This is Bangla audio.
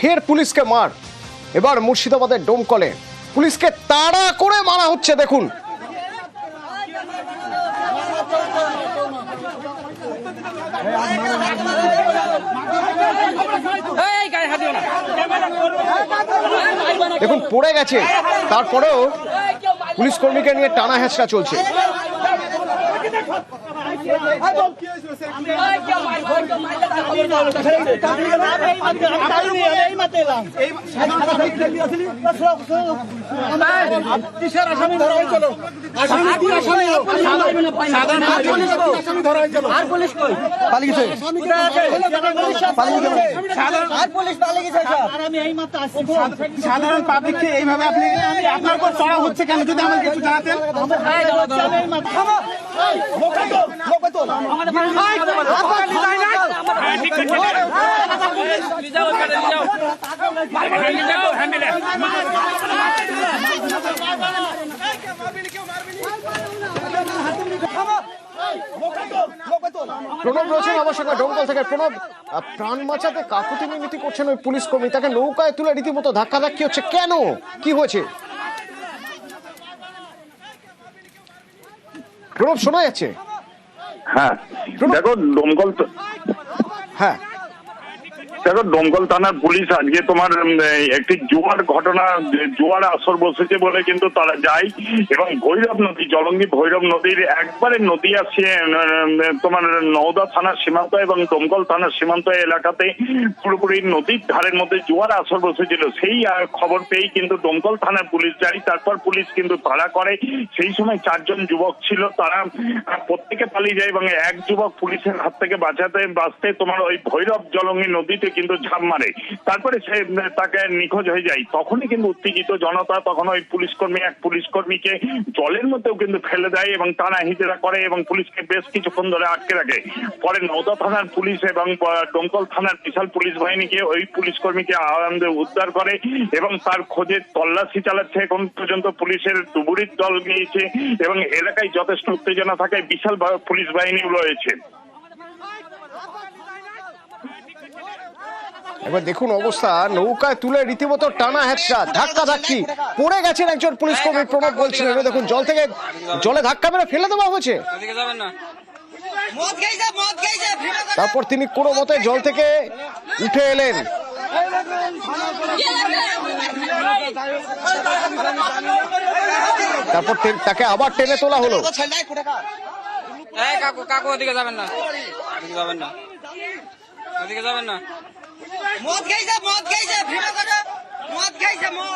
ফের পুলিশকে মার। এবার মুর্শিদাবাদের ডোমকলে পুলিশকে তাড়া করে মারা হচ্ছে দেখুন। দেখুন পড়ে গেছে। তারপরেও পুলিশ কর্মীকে নিয়ে টানা হেঁচড়া চলছে। সাধারণ পাবলিককে এইভাবে আপনি আপনার উপর চড়া হচ্ছে কেন? যদি আমাকে একটু জানাতেন। প্রণব রয়েছেন আমার ডোমকল থেকে। প্রণব প্রাণ বাঁচাতে কাকুতি মিনতি করছেন ওই পুলিশ কর্মী। তাকে নৌকায় তুলে রীতিমতো ধাক্কা ধাক্কি হচ্ছে। কেন? কি হয়েছে? প্রণব শোনা যাচ্ছে? হ্যাঁ দেখো দমকল তো- হ্যাঁ। দেখো দমকল থানার পুলিশ আজকে তোমার একটি জোয়ার ঘটনা জোয়ার আসর বসেছে বলে কিন্তু তারা যায়। এবং ভৈরব নদী জলঙ্গি ভৈরব নদীর একবারে নদী উম, তোমার নওদা থানার সীমান্ত এবং দমকল থানার সীমান্ত এলাকাতে পুরোপুরি নদীর ধারের মধ্যে জোয়ার আসর বসেছিল। সেই খবর পেয়েই কিন্তু দমকল থানার পুলিশ যায়। তারপর পুলিশ কিন্তু তাড়া করে। সেই সময় চারজন যুবক ছিল। তারা প্রত্যেকে পালিয়ে যায় এবং এক যুবক পুলিশের হাত থেকে বাঁচাতে বাঁচতে তোমার ওই ভৈরব জলঙ্গি নদীতে কিন্তু ঝাঁপ মারে। তারপরে সে তাকে নিখোঁজ হয়ে যায়। তখনই কিন্তু উত্তেজিত জনতা, তখন ওই পুলিশ কর্মী এক পুলিশ কর্মীকে জলের মধ্যেও কিন্তু ফেলে দেয় এবং টানা হিজড়া করে এবং পুলিশকে বেশ কিছুক্ষণ ধরে আটকে রাখে। পরে নওদা থানার পুলিশ এবং ডোমকল থানার বিশাল পুলিশ বাহিনীকে ওই পুলিশ কর্মীকে আনন্দে উদ্ধার করে এবং তার খোঁজে তল্লাশি চালাচ্ছে। এখন পর্যন্ত পুলিশের ডুবুরির দল গিয়েছে এবং এলাকায় যথেষ্ট উত্তেজনা থাকায় বিশাল পুলিশ বাহিনী রয়েছে। এবার দেখুন অবস্থা, নৌকায় তুলে রীতিমতো টানা হেঁচড়া ধাক্কা ধাক্কি। পড়ে গেছেন একজন পুলিশ কর্মী প্রণব বলছিলেন। এবার দেখুন, জল থেকে, জলে ধাক্কা মেরে ফেলে দেওয়া হয়েছে। তারপর তিনি কোনো মতে জল থেকে উঠে এলেন। তারপর তাকে আবার টেনে তোলা হলো। কাকু কাকু ওদিকে যাবেন না। যাবেন না। ওদিকে যাবেন না। મોત ગઈ છે મોત ગઈ છે ભીડો કરો મોત ગઈ છે મોત.